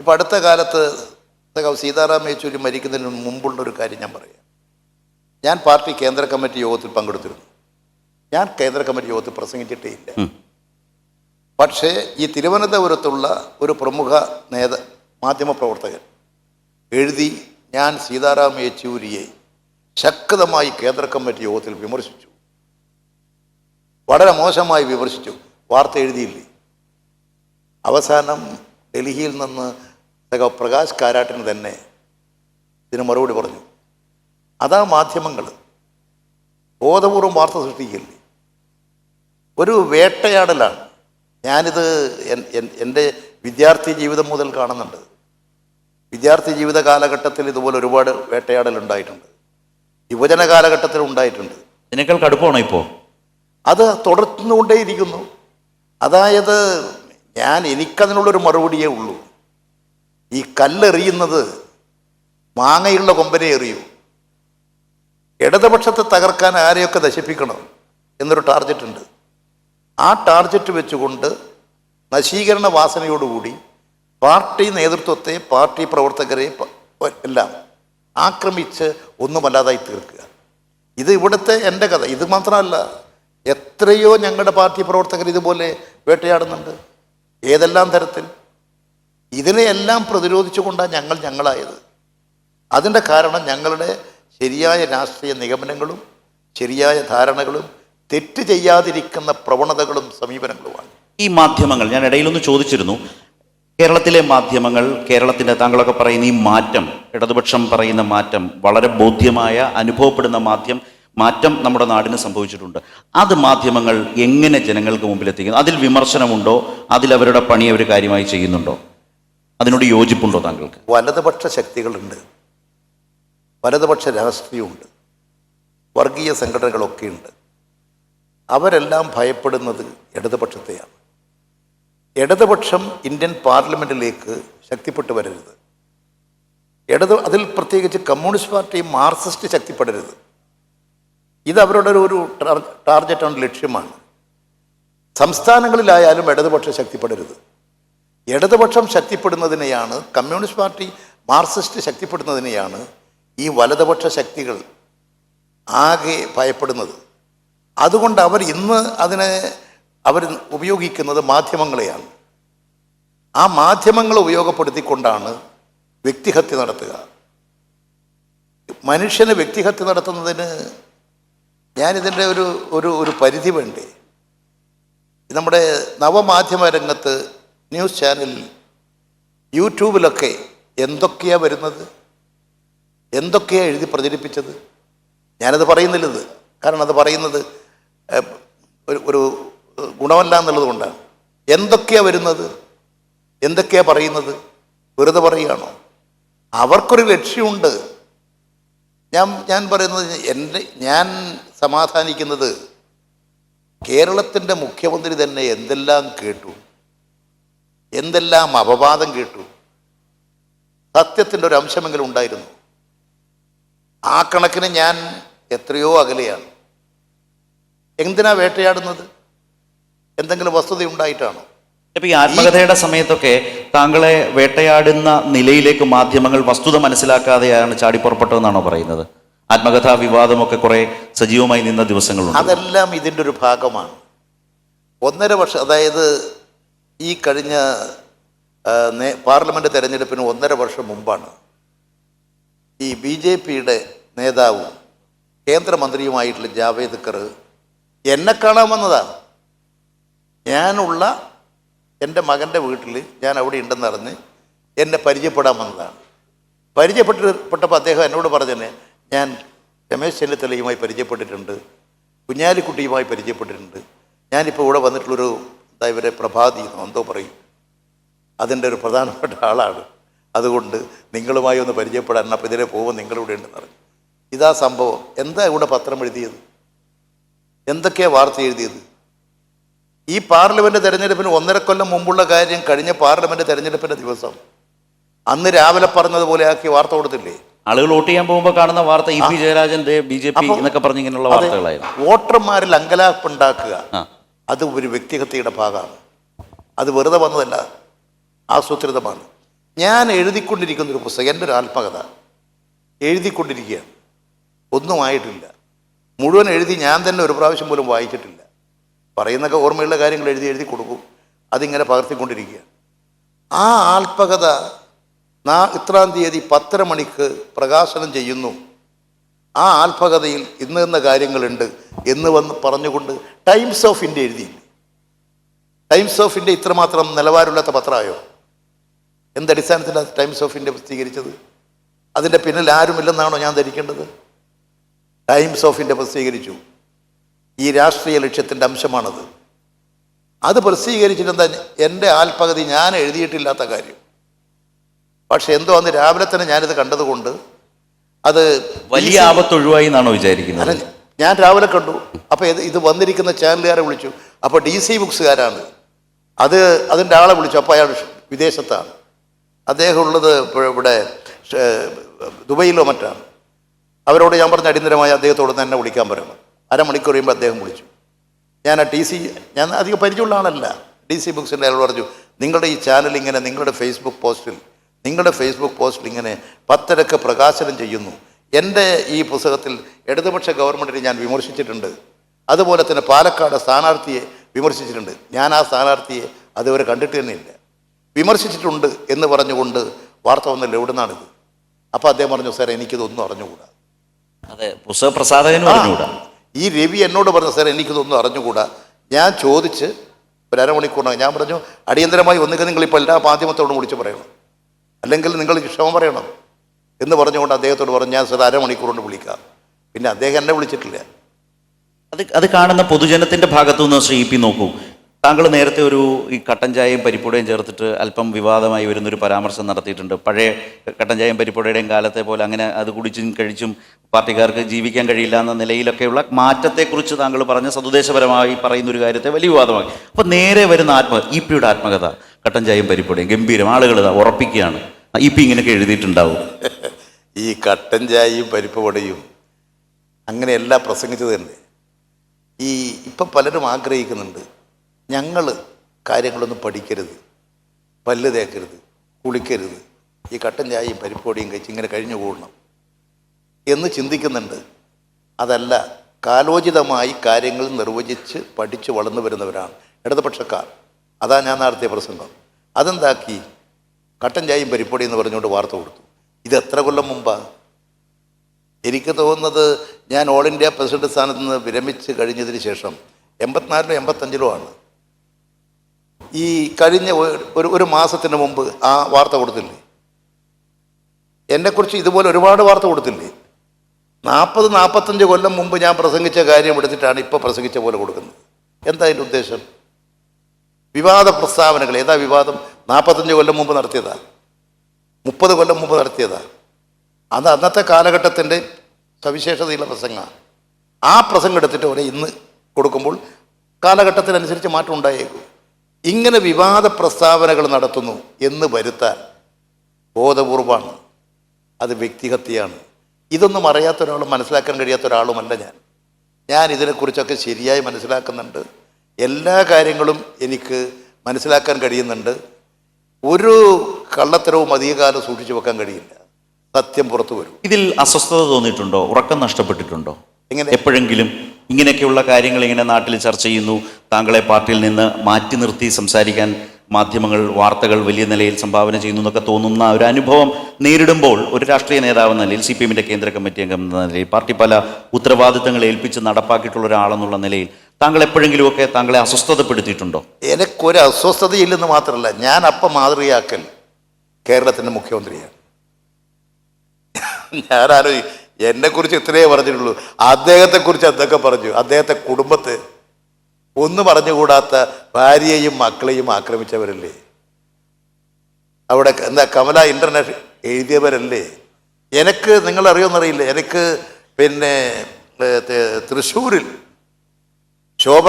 ഇപ്പം അടുത്ത കാലത്ത് സീതാറാം യെച്ചൂരി മരിക്കുന്നതിന് മുമ്പുള്ള ഒരു കാര്യം ഞാൻ പറയാം. ഞാൻ പാർട്ടി കേന്ദ്ര കമ്മിറ്റി യോഗത്തിൽ പങ്കെടുത്തിരുന്നു. ഞാൻ കേന്ദ്ര കമ്മിറ്റി യോഗത്തിൽ പ്രസംഗിച്ചിട്ടേ ഇല്ല. പക്ഷേ ഈ തിരുവനന്തപുരത്തുള്ള ഒരു പ്രമുഖ നേതാ മാധ്യമപ്രവർത്തകൻ എഴുതി ഞാൻ സീതാറാം യെച്ചൂരിയെ ശക്തമായി കേന്ദ്ര കമ്മിറ്റി യോഗത്തിൽ വിമർശിച്ചു. വളരെ മോശമായി വിമർശിച്ചു. വാർത്ത എഴുതിയില്ലേ? അവസാനം ഡൽഹിയിൽ നിന്ന് പ്രകാശ് കാരാട്ടിന് തന്നെ ഇതിന് മറുപടി പറഞ്ഞു. അതാ മാധ്യമങ്ങൾ ബോധപൂർവം വാർത്ത സൃഷ്ടിക്കില്ലേ? ഒരു വേട്ടയാടലാണ്. ഞാനിത് എൻ- എൻ- എന്റെ വിദ്യാർത്ഥി ജീവിതം മുതൽ കാണുന്നുണ്ട്. വിദ്യാർത്ഥി ജീവിത കാലഘട്ടത്തിൽ ഇതുപോലെ ഒരുപാട് വേട്ടയാടൽ ഉണ്ടായിട്ടുണ്ട് യുവജന കാലഘട്ടത്തിൽ ഉണ്ടായിട്ടുണ്ട്. ഇതിനേക്കാൾ കടുപ്പമാണോ ഇപ്പോൾ അത് തുടർന്നുകൊണ്ടേയിരിക്കുന്നു. അതായത് ഞാൻ എനിക്കതിനുള്ളൊരു മറുപടിയേ ഉള്ളൂ. ഈ കല്ലെറിയുന്നത് മാങ്ങയുള്ള കൊമ്പനെ എറിയൂ. ഇടതുപക്ഷത്തെ തകർക്കാൻ ആരെയൊക്കെ നശിപ്പിക്കണം എന്നൊരു ടാർഗറ്റ് ഉണ്ട് ആ ടാർജറ്റ് വെച്ചുകൊണ്ട് നശീകരണ വാസനയോടുകൂടി പാർട്ടി നേതൃത്വത്തെ പാർട്ടി പ്രവർത്തകരെ എല്ലാം ആക്രമിച്ച് ഒന്നുമല്ലാതായി തീർക്കുക. ഇത് ഇവിടുത്തെ എന്റെ കഥ. ഇത് മാത്രമല്ല എത്രയോ ഞങ്ങളുടെ പാർട്ടി പ്രവർത്തകർ ഇതുപോലെ വേട്ടയാടുന്നുണ്ട്. ഏതെല്ലാം തരത്തിൽ? ഇതിനെയെല്ലാം പ്രതിരോധിച്ചുകൊണ്ടാണ് ഞങ്ങൾ ഞങ്ങളായത്. അതിന്റെ കാരണം ഞങ്ങളുടെ ശരിയായ രാഷ്ട്രീയ നിഗമനങ്ങളും ശരിയായ ധാരണകളും തെറ്റ് ചെയ്യാതിരിക്കുന്ന പ്രവണതകളും സമീപനങ്ങളുമാണ്. ഈ മാധ്യമങ്ങൾ ഞാൻ ഇടയിലൊന്ന് ചോദിച്ചിരുന്നു കേരളത്തിലെ മാധ്യമങ്ങൾ കേരളത്തിന്റെ താങ്കളൊക്കെ പറയുന്ന ഈ മാറ്റം ഇടതുപക്ഷം പറയുന്ന മാറ്റം വളരെ ബോധ്യമായ അനുഭവപ്പെടുന്ന മാധ്യം മാറ്റം നമ്മുടെ നാടിന് സംഭവിച്ചിട്ടുണ്ട്. അത് മാധ്യമങ്ങൾ എങ്ങനെ ജനങ്ങൾക്ക് മുമ്പിൽ എത്തിക്കുന്നു അതിൽ വിമർശനമുണ്ടോ? അതിൽ അവരുടെ പണി അവർ കാര്യമായി ചെയ്യുന്നുണ്ടോ? അതിനോട് യോജിപ്പുണ്ടോ താങ്കൾക്ക്? വലതുപക്ഷ ശക്തികളുണ്ട്. വലതുപക്ഷ രാഷ്ട്രീയമുണ്ട്. വർഗീയ സംഘടനകളൊക്കെയുണ്ട്. അവരെല്ലാം ഭയപ്പെടുന്നത് ഇടതുപക്ഷത്തെയാണ്. ഇടതുപക്ഷം ഇന്ത്യൻ പാർലമെന്റിലേക്ക് ശക്തിപ്പെട്ടു വരരുത്. ഇടത് അതിൽ പ്രത്യേകിച്ച് കമ്മ്യൂണിസ്റ്റ് പാർട്ടിയും മാർക്സിസ്റ്റ് ശക്തിപ്പെടരുത്. ഇത് അവരുടെ ഒരു- ടാർഗറ്റാണ് ലക്ഷ്യമാണ്. സംസ്ഥാനങ്ങളിലായാലും ഇടതുപക്ഷം ശക്തിപ്പെടരുത്. ഇടതുപക്ഷം ശക്തിപ്പെടുന്നതിനെയാണ് കമ്മ്യൂണിസ്റ്റ് പാർട്ടി മാർക്സിസ്റ്റ് ശക്തിപ്പെടുന്നതിനെയാണ് ഈ വലതുപക്ഷ ശക്തികൾ ആകെ ഭയപ്പെടുന്നത്. അതുകൊണ്ട് അവർ ഇന്ന് അതിനെ അവർ ഉപയോഗിക്കുന്നത് മാധ്യമങ്ങളെയാണ്. ആ മാധ്യമങ്ങൾ ഉപയോഗപ്പെടുത്തിക്കൊണ്ടാണ് വ്യക്തിഹത്യ നടത്തുക. മനുഷ്യന് വ്യക്തിഹത്യ നടത്തുന്നതിന് ഞാനിതിന്റെ ഒരു ഒരു ഒരു പരിധി വേണ്ടേ? നമ്മുടെ നവമാധ്യമ രംഗത്ത് ന്യൂസ് ചാനലിൽ യൂട്യൂബിലൊക്കെ എന്തൊക്കെയാണ് വരുന്നത്? എന്തൊക്കെയാണ് എഴുതി പ്രചരിപ്പിച്ചത്? ഞാനത് പറയുന്നില്ലത്. കാരണം അത് പറയുന്നത് ഒരു ഒരു ഗുണമല്ല എന്നുള്ളത് കൊണ്ടാണ്. എന്തൊക്കെയാണ് വരുന്നത്? എന്തൊക്കെയാണ് പറയുന്നത്? വെറുതെ പറയുകയാണോ? അവർക്കൊരു ലക്ഷ്യമുണ്ട്. ഞാൻ ഞാൻ പറയുന്നത് എന്റെ ഞാൻ സമാധാനിക്കുന്നത് കേരളത്തിന്റെ മുഖ്യമന്ത്രി തന്നെ എന്തെല്ലാം കേട്ടു? എന്തെല്ലാം അപവാദം കേട്ടു? സത്യത്തിന്റെ ഒരു അംശമെങ്കിലും ഉണ്ടായിരുന്നു. ആ കണക്കിന് ഞാൻ എത്രയോ അകലെയാണ്. എന്തിനാ വേട്ടയാടുന്നത്? എന്തെങ്കിലും വസ്തുത ഉണ്ടായിട്ടാണോ? ഇപ്പൊ ഈ ആത്മകഥയുടെ സമയത്തൊക്കെ താങ്കളെ വേട്ടയാടുന്ന നിലയിലേക്ക് മാധ്യമങ്ങൾ വസ്തുത മനസ്സിലാക്കാതെയാണ് ചാടിപ്പുറപ്പെട്ടതെന്നാണോ പറയുന്നത്? ആത്മകഥാ വിവാദമൊക്കെ കുറെ സജീവമായി നിന്ന ദിവസങ്ങളുണ്ട്. അതെല്ലാം ഇതിന്റെ ഒരു ഭാഗമാണ്. ഒന്നര വർഷം അതായത് ഈ കഴിഞ്ഞ പാർലമെന്റ് തെരഞ്ഞെടുപ്പിന് ഒന്നര വർഷം മുമ്പാണ് ഈ ബി ജെ പിയുടെ നേതാവും കേന്ദ്രമന്ത്രിയുമായിട്ടുള്ള ജാവേദ്കർ എന്നെ കാണാൻ വന്നതാണ് ഞാനുള്ള എന്റെ മകന്റെ വീട്ടിൽ ഞാൻ അവിടെ ഉണ്ടെന്ന് അറിഞ്ഞ് എന്നെ പരിചയപ്പെടാൻ വന്നതാണ്. പരിചയപ്പെട്ടപ്പോൾ അദ്ദേഹം എന്നോട് പറഞ്ഞതന്നെ ഞാൻ രമേശ് ചെന്നിത്തലയുമായി പരിചയപ്പെട്ടിട്ടുണ്ട് കുഞ്ഞാലിക്കുട്ടിയുമായി പരിചയപ്പെട്ടിട്ടുണ്ട്. ഞാനിപ്പോൾ ഇവിടെ വന്നിട്ടുള്ളൊരു എന്താ ഇവരെ പ്രഭാതി എന്തോ പറയും. അതിന്റെ ഒരു പ്രധാനപ്പെട്ട ആളാണ്. അതുകൊണ്ട് നിങ്ങളുമായി ഒന്ന് പരിചയപ്പെടാൻ അപ്പോൾ ഇതിലെ പോകുമ്പോൾ നിങ്ങളിവിടെ ഉണ്ടെന്ന് പറഞ്ഞു. ഇതാ സംഭവം. എന്താ ഇവിടെ പത്രം എഴുതിയത്? എന്തൊക്കെയാണ് വാർത്ത എഴുതിയത്? ഈ പാർലമെന്റ് തെരഞ്ഞെടുപ്പിന് ഒന്നര കൊല്ലം മുമ്പുള്ള കാര്യം കഴിഞ്ഞ പാർലമെന്റ് തെരഞ്ഞെടുപ്പിന്റെ ദിവസം. അന്ന് രാവിലെ പറഞ്ഞതുപോലെ ആക്കി വാർത്ത കൊടുത്തില്ലേ? ആളുകൾ വോട്ട് ചെയ്യാൻ പോകുമ്പോൾ കാണുന്ന വാർത്ത E P Jayarajan B J P എന്നൊക്കെ പറഞ്ഞ് ഇങ്ങനെയുള്ള വാർത്തകളായിരുന്നു. വോട്ടർമാരിൽ അങ്കലാപ്പുണ്ടാക്കുക. അത് ഒരു വ്യക്തിഹത്യയുടെ ഭാഗമാണ്. അത് വെറുതെ വന്നതല്ല. ആസൂത്രിതമാണ്. ഞാൻ എഴുതിക്കൊണ്ടിരിക്കുന്ന ഒരു പുസ്തകം എന്റെ ഒരു ആത്മകഥ. എഴുതിക്കൊണ്ടിരിക്കുകയാണ്. ഒന്നും ആയിട്ടില്ല. മുഴുവൻ എഴുതി ഞാൻ തന്നെ ഒരു പ്രാവശ്യം പോലും വായിച്ചിട്ടില്ല. പറയുന്നൊക്കെ ഓർമ്മയുള്ള കാര്യങ്ങൾ എഴുതി എഴുതി കൊടുക്കും. അതിങ്ങനെ പകർത്തിക്കൊണ്ടിരിക്കുക. ആ ആത്മകഥ നാ ഇത്രാം തീയതി പത്തര മണിക്ക് പ്രകാശനം ചെയ്യുന്നു. ആ ആത്മകഥയിൽ ഇന്ന് ഇന്ന കാര്യങ്ങളുണ്ട് എന്ന് വന്ന് പറഞ്ഞുകൊണ്ട് ടൈംസ് ഓഫ് ഇന്ത്യ എഴുതി ടൈംസ് ഓഫ് ഇന്ത്യ ഇത്രമാത്രം നിലവാരമില്ലാത്ത പത്രമായോ? എന്തടിസ്ഥാനത്തിലാണ് ടൈംസ് ഓഫ് ഇന്ത്യ പ്രസിദ്ധീകരിച്ചത്? അതിന്റെ പിന്നിൽ ആരുമില്ലെന്നാണോ ഞാൻ ധരിക്കേണ്ടത്? ടൈംസ് ഓഫ് ഇന്ത്യ പ്രസിദ്ധീകരിച്ചു. ഈ രാഷ്ട്രീയ ലക്ഷ്യത്തിന്റെ അംശമാണത്. അത് പ്രസിദ്ധീകരിച്ചിട്ട് എന്താ എന്റെ ആൽപ്പകുതി ഞാൻ എഴുതിയിട്ടില്ലാത്ത കാര്യം. പക്ഷെ എന്തോ അന്ന് രാവിലെ തന്നെ ഞാനിത് കണ്ടതുകൊണ്ട് അത് വലിയ ആപത്ത് ഒഴിവായി എന്നാണോ വിചാരിക്കുന്നത്? അല്ല ഞാൻ രാവിലെ കണ്ടു. അപ്പോൾ ഇത് ഇത് വന്നിരിക്കുന്ന ചാനലുകാരെ വിളിച്ചു. അപ്പോൾ ഡി സി ബുക്സുകാരാണ്. അത് അതിന്റെ ആളെ വിളിച്ചു. അപ്പോൾ അയാൾ വിദേശത്താണ്. അദ്ദേഹം ഉള്ളത് ഇവിടെ ദുബൈയിലോ മറ്റാണ്. അവരോട് ഞാൻ പറഞ്ഞ അടിയന്തരമായി അദ്ദേഹത്തോട് തന്നെ വിളിക്കാൻ പറയണം. അരമണിക്കൂർ കഴിയുമ്പോൾ അദ്ദേഹം വിളിച്ചു. ഞാൻ ആ ടി സി ഞാൻ അധികം പരിചയമുള്ള ആളല്ല. ഡി സി ബുക്സിന്റെ അയാൾ പറഞ്ഞു നിങ്ങളുടെ ഈ ചാനൽ ഇങ്ങനെ നിങ്ങളുടെ ഫേസ്ബുക്ക് പോസ്റ്റിൽ നിങ്ങളുടെ ഫേസ്ബുക്ക് പോസ്റ്റിൽ ഇങ്ങനെ പത്തരക്ക് പ്രകാശനം ചെയ്യുന്നു. എന്റെ ഈ പുസ്തകത്തിൽ ഇടതുപക്ഷ ഗവൺമെന്റിനെ ഞാൻ വിമർശിച്ചിട്ടുണ്ട്. അതുപോലെ തന്നെ പാലക്കാട് സ്ഥാനാർത്ഥിയെ വിമർശിച്ചിട്ടുണ്ട്. ഞാൻ ആ സ്ഥാനാർത്ഥിയെ അതുവരെ കണ്ടിട്ട് തന്നെയില്ല വിമർശിച്ചിട്ടുണ്ട് എന്ന് പറഞ്ഞുകൊണ്ട് വാർത്ത വന്നല്ലോ എവിടുന്നാണിത്? അപ്പോൾ അദ്ദേഹം പറഞ്ഞു സാർ എനിക്കിതൊന്നും അറിഞ്ഞുകൂടാ. അതെ പുസ്തക പ്രസാധകനും അറിഞ്ഞുകൂടാ. ഈ രവി എന്നോട് പറഞ്ഞു സാർ എനിക്കിതൊന്നും അറിഞ്ഞുകൂടാ. ഞാൻ ചോദിച്ച് ഒരു അരമണിക്കൂറിനകം ഞാൻ പറഞ്ഞു അടിയന്തരമായി ഒന്നുകിൽ നിങ്ങൾ ഇപ്പോൾ എല്ലാ മാധ്യമത്തോടും വിളിച്ച് പറയണം. അല്ലെങ്കിൽ നിങ്ങൾ ക്ഷമ പറയണം. എന്ന് പറഞ്ഞുകൊണ്ട് അദ്ദേഹത്തോട് പറഞ്ഞു ഞാൻ സാർ അരമണിക്കൂർ കൊണ്ട് വിളിക്കാം. പിന്നെ അദ്ദേഹം എന്നെ വിളിച്ചിട്ടില്ല. അത് അത് കാണുന്ന പൊതുജനത്തിന്റെ ഭാഗത്തു നിന്ന് ശ്രീ പി നോക്കൂ. താങ്കൾ നേരത്തെ ഒരു ഈ കട്ടൻ ചായയും പരിപ്പുടയും ചേർത്തിട്ട് അല്പം വിവാദമായി വരുന്നൊരു പരാമർശം നടത്തിയിട്ടുണ്ട്. പഴയ കട്ടൻ ചായയും പരിപ്പുടയുടെയും കാലത്തെ പോലെ അങ്ങനെ അത് കുടിച്ചും കഴിച്ചും പാർട്ടിക്കാർക്ക് ജീവിക്കാൻ കഴിയില്ല എന്ന നിലയിലൊക്കെയുള്ള മാറ്റത്തെക്കുറിച്ച് താങ്കൾ പറഞ്ഞ സതുദ്ദേശപരമായി പറയുന്ന ഒരു കാര്യത്തെ വലിയ വിവാദമായി അപ്പോൾ നേരെ വരുന്ന ആത്മ ഇ പിയുടെ ആത്മകഥ കട്ടൻ ചായയും പരിപ്പുടയും ഗംഭീരം. ആളുകൾ ഉറപ്പിക്കുകയാണ്. ഇ പി ഇങ്ങനെയൊക്കെ എഴുതിയിട്ടുണ്ടാവും. ഈ കട്ടൻ ചായയും പരിപ്പുവടയും അങ്ങനെയല്ല പ്രസംഗിച്ചത് തന്നെ. ഈ ഇപ്പം പലരും ആഗ്രഹിക്കുന്നുണ്ട്. ഞങ്ങൾ കാര്യങ്ങളൊന്നും പഠിക്കരുത്. പല്ല് തേക്കരുത് കുളിക്കരുത്. ഈ കട്ടൻ ചായയും പരിപ്പൊടിയും കഴിച്ച് ഇങ്ങനെ കഴിഞ്ഞു കൂടണം. എന്ന് ചിന്തിക്കുന്നുണ്ട്. അതല്ല കാലോചിതമായി കാര്യങ്ങൾ നിർവചിച്ച് പഠിച്ച് വളർന്നു വരുന്നവരാണ്. ഇടതുപക്ഷക്കാർ. അതാ ഞാൻ നടത്തിയ പ്രസംഗം. അതെന്താക്കി? കട്ടൻ ചായയും പരിപ്പൊടി എന്ന് പറഞ്ഞുകൊണ്ട് വാർത്ത കൊടുത്തു. ഇത് എത്ര കൊല്ലം മുമ്പാണ് എനിക്ക് തോന്നുന്നത് ഞാൻ ഓൾ ഇന്ത്യ പ്രസിഡന്റ് സ്ഥാനത്ത് നിന്ന് വിരമിച്ച് കഴിഞ്ഞതിന് ശേഷം എൺപത്തിനാലിലോ എൺപത്തഞ്ചിലോ ആണ്. ഈ കഴിഞ്ഞ ഒരു ഒരു മാസത്തിന് മുമ്പ് ആ വാർത്ത കൊടുത്തില്ലേ? എന്നെക്കുറിച്ച് ഇതുപോലെ ഒരുപാട് വാർത്ത കൊടുത്തില്ലേ? നാൽപ്പത് നാൽപ്പത്തഞ്ച് കൊല്ലം മുമ്പ് ഞാൻ പ്രസംഗിച്ച കാര്യം എടുത്തിട്ടാണ് ഇപ്പോൾ പ്രസംഗിച്ച പോലെ കൊടുക്കുന്നത്. എന്താ അതിന്റെ ഉദ്ദേശം? വിവാദ പ്രസ്താവനകൾ. ഏതാ വിവാദം? നാൽപ്പത്തഞ്ച് കൊല്ലം മുമ്പ് നടത്തിയതാ. മുപ്പത് കൊല്ലം മുമ്പ് നടത്തിയതാ. അത് അന്നത്തെ കാലഘട്ടത്തിന്റെ സവിശേഷതയുള്ള പ്രസംഗമാണ്. ആ പ്രസംഗം എടുത്തിട്ട് അവരെ ഇന്ന് കൊടുക്കുമ്പോൾ കാലഘട്ടത്തിനനുസരിച്ച് മാറ്റം ഉണ്ടായേക്കും. ഇങ്ങനെ വിവാദ പ്രസ്താവനകൾ നടത്തുന്നു എന്ന് വരുത്താൻ ബോധപൂർവമാണ്. അത് വ്യക്തിഹത്യയാണ്. ഇതൊന്നും അറിയാത്ത ഒരാളും മനസ്സിലാക്കാൻ കഴിയാത്ത ഒരാളുമല്ല ഞാൻ. ഞാൻ ഇതിനെക്കുറിച്ചൊക്കെ ശരിയായി മനസ്സിലാക്കുന്നുണ്ട്. എല്ലാ കാര്യങ്ങളും എനിക്ക് മനസ്സിലാക്കാൻ കഴിയുന്നുണ്ട്. ഒരു കള്ളത്തരവും അധികകാലം സൂക്ഷിച്ചു വെക്കാൻ കഴിയില്ല. സത്യം പുറത്തു വരും. ഇതിൽ അസ്വസ്ഥത തോന്നിയിട്ടുണ്ടോ? ഉറക്കം നഷ്ടപ്പെട്ടിട്ടുണ്ടോ? എങ്ങനെ? എപ്പോഴെങ്കിലും ഇങ്ങനെയൊക്കെയുള്ള കാര്യങ്ങൾ ഇങ്ങനെ നാട്ടിൽ ചർച്ച ചെയ്യുന്നു താങ്കളെ പാർട്ടിയിൽ നിന്ന് മാറ്റി നിർത്തി സംസാരിക്കാൻ മാധ്യമങ്ങൾ വാർത്തകൾ വലിയ നിലയിൽ സംഭാവന ചെയ്യുന്നു എന്നൊക്കെ തോന്നുന്ന ഒരു അനുഭവം നേരിടുമ്പോൾ ഒരു രാഷ്ട്രീയ നേതാവ് എന്ന നിലയിൽ സി പി എമ്മിന്റെ കേന്ദ്ര കമ്മിറ്റി അംഗം എന്ന നിലയിൽ പാർട്ടി പല ഉത്തരവാദിത്തങ്ങൾ ഏൽപ്പിച്ച് നടപ്പാക്കിയിട്ടുള്ള ഒരാളെന്നുള്ള നിലയിൽ താങ്കൾ എപ്പോഴെങ്കിലുമൊക്കെ താങ്കളെ അസ്വസ്ഥതപ്പെടുത്തിയിട്ടുണ്ടോ എനിക്കൊരു അസ്വസ്ഥതയില്ലെന്ന് മാത്രമല്ല ഞാൻ അപ്പം മാതൃകയാക്കൽ കേരളത്തിന്റെ മുഖ്യമന്ത്രിയാണ് ഞാനാലോ എന്നെക്കുറിച്ച് ഇത്രയേ പറഞ്ഞിട്ടുള്ളൂ. അദ്ദേഹത്തെക്കുറിച്ച് എന്തൊക്കെ പറഞ്ഞു? അദ്ദേഹത്തെ കുടുംബത്തെ. ഒന്നും പറഞ്ഞുകൂടാത്ത ഭാര്യയെയും മക്കളെയും ആക്രമിച്ചവരല്ലേ? അവിടെ എന്താ കമല ഇന്റർനാഷണൽ എഴുതിയവരല്ലേ? എനിക്ക് നിങ്ങൾ അറിയുമെന്നറിയില്ല എനിക്ക് പിന്നെ തൃശ്ശൂരിൽ ശോഭ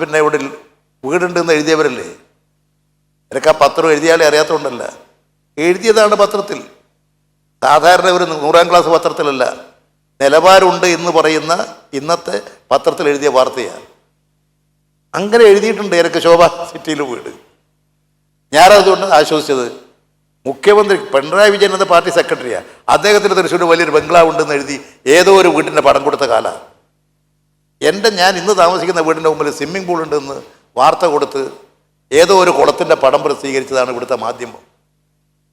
പിന്നെ ഇവിടെ വീടുണ്ടെന്ന് എഴുതിയവരല്ലേ? എനിക്ക് ആ പത്രം എഴുതിയാലേ അറിയാത്തതുകൊണ്ടല്ല എഴുതിയതാണ് പത്രത്തിൽ. സാധാരണ ഒരു നൂറാം ക്ലാസ് പത്രത്തിലല്ല. നിലവാരമുണ്ട് എന്ന് പറയുന്ന ഇന്നത്തെ പത്രത്തിൽ എഴുതിയ വാർത്തയാണ്. അങ്ങനെ എഴുതിയിട്ടുണ്ട് എനിക്ക് ശോഭ സിറ്റിയിൽ വീട്. ഞാനതുകൊണ്ട് ആശ്വസിച്ചത്. മുഖ്യമന്ത്രി പിണറായി വിജയൻ എന്ന പാർട്ടി സെക്രട്ടറിയാണ് അദ്ദേഹത്തിന് തൃശ്ശൂർ വലിയൊരു ബംഗ്ലാവ് ഉണ്ടെന്ന് എഴുതി ഏതോ ഒരു വീടിന്റെ പടം കൊടുത്ത കാലമാണ് എന്റെ ഞാൻ ഇന്ന് താമസിക്കുന്ന വീടിന്റെ മുമ്പിൽ സ്വിമ്മിംഗ് പൂൾ ഉണ്ടെന്ന് വാർത്ത കൊടുത്ത് ഏതോ ഒരു കുളത്തിന്റെ പടം പ്രസിദ്ധീകരിച്ചതാണ് ഇവിടുത്തെ മാധ്യമം.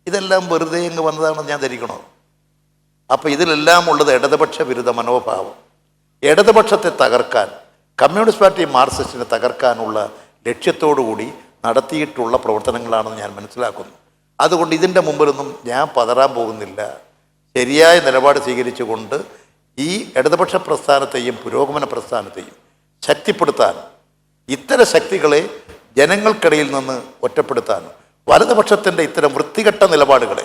ഇതെല്ലാം വെറുതെ അങ്ങ് വന്നതാണെന്ന് ഞാൻ ധരിക്കണോ? അപ്പോൾ ഇതിലെല്ലാം ഉള്ളത് ഇടതുപക്ഷ വിരുദ്ധ മനോഭാവം. ഇടതുപക്ഷത്തെ തകർക്കാൻ കമ്മ്യൂണിസ്റ്റ് പാർട്ടി മാർക്സിസ്റ്റിനെ തകർക്കാനുള്ള ലക്ഷ്യത്തോടു കൂടി നടത്തിയിട്ടുള്ള പ്രവർത്തനങ്ങളാണെന്ന് ഞാൻ മനസ്സിലാക്കുന്നു. അതുകൊണ്ട് ഇതിന്റെ മുമ്പിലൊന്നും ഞാൻ പതറാൻ പോകുന്നില്ല. ശരിയായ നിലപാട് സ്വീകരിച്ചുകൊണ്ട് ഈ ഇടതുപക്ഷ പ്രസ്ഥാനത്തെയും പുരോഗമന പ്രസ്ഥാനത്തെയും ശക്തിപ്പെടുത്താൻ ഇത്തരം ശക്തികളെ ജനങ്ങൾക്കിടയിൽ നിന്ന് ഒറ്റപ്പെടുത്താൻ വലതുപക്ഷത്തിന്റെ ഇത്തരം വൃത്തികെട്ട നിലപാടുകളെ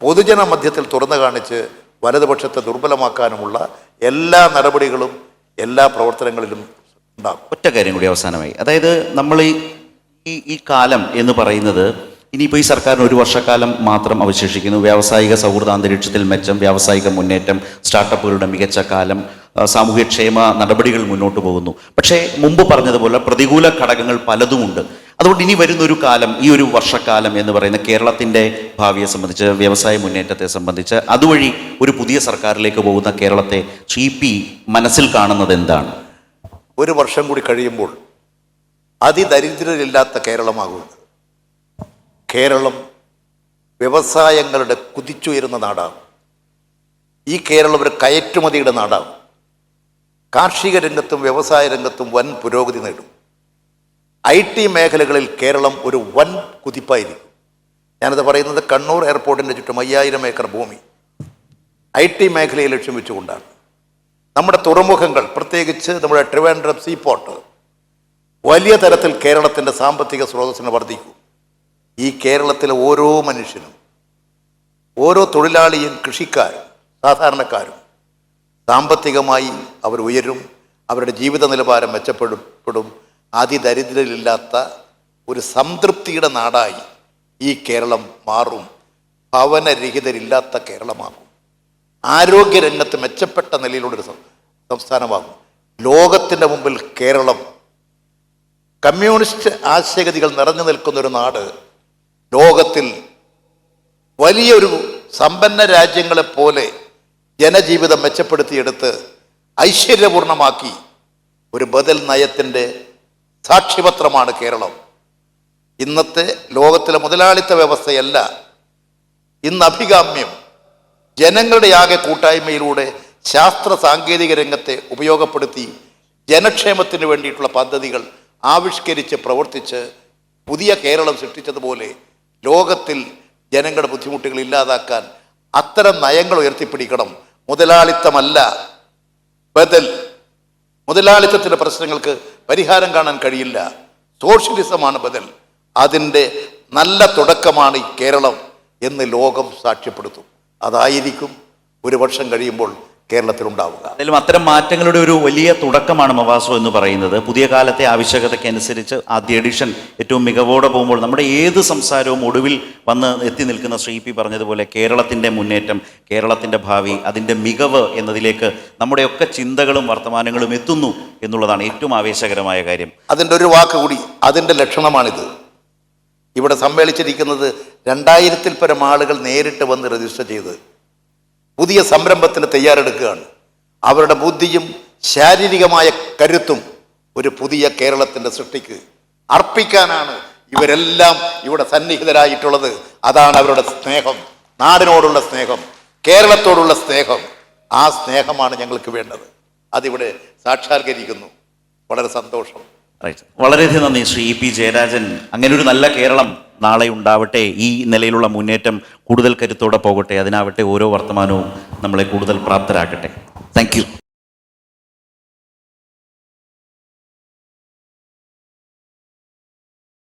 പൊതുജന മധ്യത്തിൽ തുറന്നു കാണിച്ച് വലതുപക്ഷത്തെ ദുർബലമാക്കാനുമുള്ള എല്ലാ നടപടികളും എല്ലാ പ്രവർത്തനങ്ങളിലും ഉണ്ടാകും. ഒറ്റ കാര്യം കൂടി അവസാനമായി. അതായത് നമ്മൾ ഈ ഈ- കാലം എന്ന് പറയുന്നത് ഇനിയിപ്പോൾ ഈ സർക്കാരിന് ഒരു വർഷക്കാലം മാത്രം അവശേഷിക്കുന്നു. വ്യാവസായിക സൗഹൃദ അന്തരീക്ഷത്തിൽ മെച്ചം വ്യാവസായിക മുന്നേറ്റം സ്റ്റാർട്ടപ്പുകളുടെ മികച്ച കാലം സാമൂഹ്യക്ഷേമ നടപടികൾ മുന്നോട്ട് പോകുന്നു. പക്ഷേ മുമ്പ് പറഞ്ഞതുപോലെ പ്രതികൂല ഘടകങ്ങൾ പലതുമുണ്ട്. അതുകൊണ്ട് ഇനി വരുന്ന ഒരു കാലം ഈ ഒരു വർഷക്കാലം എന്ന് പറയുന്ന കേരളത്തിന്റെ ഭാവിയെ സംബന്ധിച്ച് വ്യവസായ മുന്നേറ്റത്തെ സംബന്ധിച്ച് അതുവഴി ഒരു പുതിയ സർക്കാരിലേക്ക് പോകുന്ന കേരളത്തെ സി പി മനസ്സിൽ കാണുന്നത് എന്താണ്? ഒരു വർഷം കൂടി കഴിയുമ്പോൾ അതിദരിദ്രരില്ലാത്ത കേരളമാകും. കേരളം വ്യവസായങ്ങളുടെ കുതിച്ചുയരുന്ന നാടാണ് ഈ കേരളം ഒരു കയറ്റുമതിയുടെ നാടാണ് കാർഷിക രംഗത്തും വ്യവസായ രംഗത്തും വൻ പുരോഗതി നേടും. ഐ ടി മേഖലകളിൽ കേരളം ഒരു വൻ കുതിപ്പായിരിക്കും. ഞാനത് പറയുന്നത് കണ്ണൂർ എയർപോർട്ടിന്റെ ചുറ്റും അയ്യായിരം ഏക്കർ ഭൂമി ഐ ടി മേഖലയെ ലക്ഷ്യം വെച്ചുകൊണ്ടാണ്. നമ്മുടെ തുറമുഖങ്ങൾ പ്രത്യേകിച്ച് നമ്മുടെ ട്രിവാൻഡ്രം സീപോർട്ട് വലിയ തരത്തിൽ കേരളത്തിന്റെ സാമ്പത്തിക സ്രോതസ്സിനെ വർദ്ധിക്കും. ഈ കേരളത്തിലെ ഓരോ മനുഷ്യനും ഓരോ തൊഴിലാളിയും കൃഷിക്കാരും സാധാരണക്കാരും സാമ്പത്തികമായി അവർ ഉയരും അവരുടെ ജീവിത നിലവാരം മെച്ചപ്പെടും. അതിദരിദ്രരില്ലാത്ത ഒരു സംതൃപ്തിയുടെ നാടായി ഈ കേരളം മാറും. ഭവനരഹിതരില്ലാത്ത കേരളമാകും. ആരോഗ്യരംഗത്ത് മെച്ചപ്പെട്ട നിലയിലുള്ളൊരു സംസ്ഥാനമാകും. ലോകത്തിന്റെ മുമ്പിൽ കേരളം. കമ്മ്യൂണിസ്റ്റ് ആശയഗതികൾ നിറഞ്ഞു നിൽക്കുന്ന ഒരു നാട്. ലോകത്തിൽ വലിയൊരു സമ്പന്ന രാജ്യങ്ങളെ പോലെ ജനജീവിതം മെച്ചപ്പെടുത്തിയെടുത്ത് ഐശ്വര്യപൂർണമാക്കി ഒരു ബദൽ നയത്തിന്റെ സാക്ഷിപത്രമാണ് കേരളം. ഇന്നത്തെ ലോകത്തിലെ മുതലാളിത്ത വ്യവസ്ഥയല്ല ഇന്ന് അഭികാമ്യം ജനങ്ങളുടെ ആകെ കൂട്ടായ്മയിലൂടെ ശാസ്ത്ര സാങ്കേതിക രംഗത്തെ ഉപയോഗപ്പെടുത്തി ജനക്ഷേമത്തിന് വേണ്ടിയിട്ടുള്ള പദ്ധതികൾ ആവിഷ്കരിച്ച് പ്രവർത്തിച്ച് പുതിയ കേരളം സൃഷ്ടിച്ചതുപോലെ ലോകത്തിൽ ജനങ്ങളുടെ ബുദ്ധിമുട്ടുകൾ ഇല്ലാതാക്കാൻ അത്തരം നയങ്ങൾ ഉയർത്തിപ്പിടിക്കണം. മുതലാളിത്തമല്ല. ബദൽ. മുതലാളിത്തത്തിന്റെ പ്രശ്നങ്ങൾക്ക് പരിഹാരം കാണാൻ കഴിയില്ല. സോഷ്യലിസമാണ് ബദൽ. അതിന്റെ നല്ല തുടക്കമാണ് ഈ കേരളം എന്ന് ലോകം സാക്ഷ്യപ്പെടുത്തും. അതായിരിക്കും ഒരു വർഷം കഴിയുമ്പോൾ കേരളത്തിലുണ്ടാവുക. അതിലും അത്തരം മാറ്റങ്ങളുടെ ഒരു വലിയ തുടക്കമാണ് മവാസോ എന്ന് പറയുന്നത്. പുതിയ കാലത്തെ ആവശ്യകതയ്ക്ക് അനുസരിച്ച് ആദ്യ എഡിഷൻ ഏറ്റവും മികവോടെ പോകുമ്പോൾ നമ്മുടെ ഏത് സംസാരവും ഒടുവിൽ വന്ന് എത്തി നിൽക്കുന്ന ശ്രീ പി പറഞ്ഞതുപോലെ കേരളത്തിന്റെ മുന്നേറ്റം കേരളത്തിന്റെ ഭാവി അതിന്റെ മികവ് എന്നതിലേക്ക് നമ്മുടെയൊക്കെ ചിന്തകളും വർത്തമാനങ്ങളും എത്തുന്നു എന്നുള്ളതാണ് ഏറ്റവും ആവേശകരമായ കാര്യം. അതിന്റെ ഒരു വാക്ക് കൂടി അതിന്റെ ലക്ഷണമാണിത്. ഇവിടെ സമ്മേളിച്ചിരിക്കുന്നത് രണ്ടായിരത്തിൽ പരം ആളുകൾ നേരിട്ട് വന്ന് രജിസ്റ്റർ ചെയ്ത്. പുതിയ സംരംഭത്തിന് തയ്യാറെടുക്കുകയാണ്. അവരുടെ ബുദ്ധിയും ശാരീരികമായ കരുത്തും ഒരു പുതിയ കേരളത്തിന്റെ സൃഷ്ടിക്ക് അർപ്പിക്കാനാണ് ഇവരെല്ലാം ഇവിടെ സന്നിഹിതരായിട്ടുള്ളത്. അതാണ് അവരുടെ സ്നേഹം നാടിനോടുള്ള സ്നേഹം കേരളത്തോടുള്ള സ്നേഹം. ആ സ്നേഹമാണ് ഞങ്ങൾക്ക് വേണ്ടത്. അതിവിടെ സാക്ഷാത്കരിക്കുന്നു. വളരെ സന്തോഷം. വളരെയധികം നന്ദി ശ്രീ ഇ പി ജയരാജൻ. അങ്ങനെ ഒരു നല്ല കേരളം നാളെ ഉണ്ടാവട്ടെ. ഈ നിലയിലുള്ള മുന്നേറ്റം കൂടുതൽ കരുത്തോടെ പോകട്ടെ. അതിനാവട്ടെ ഓരോ വർത്തമാനവും നമ്മളെ കൂടുതൽ പ്രാപ്തരാക്കട്ടെ. താങ്ക്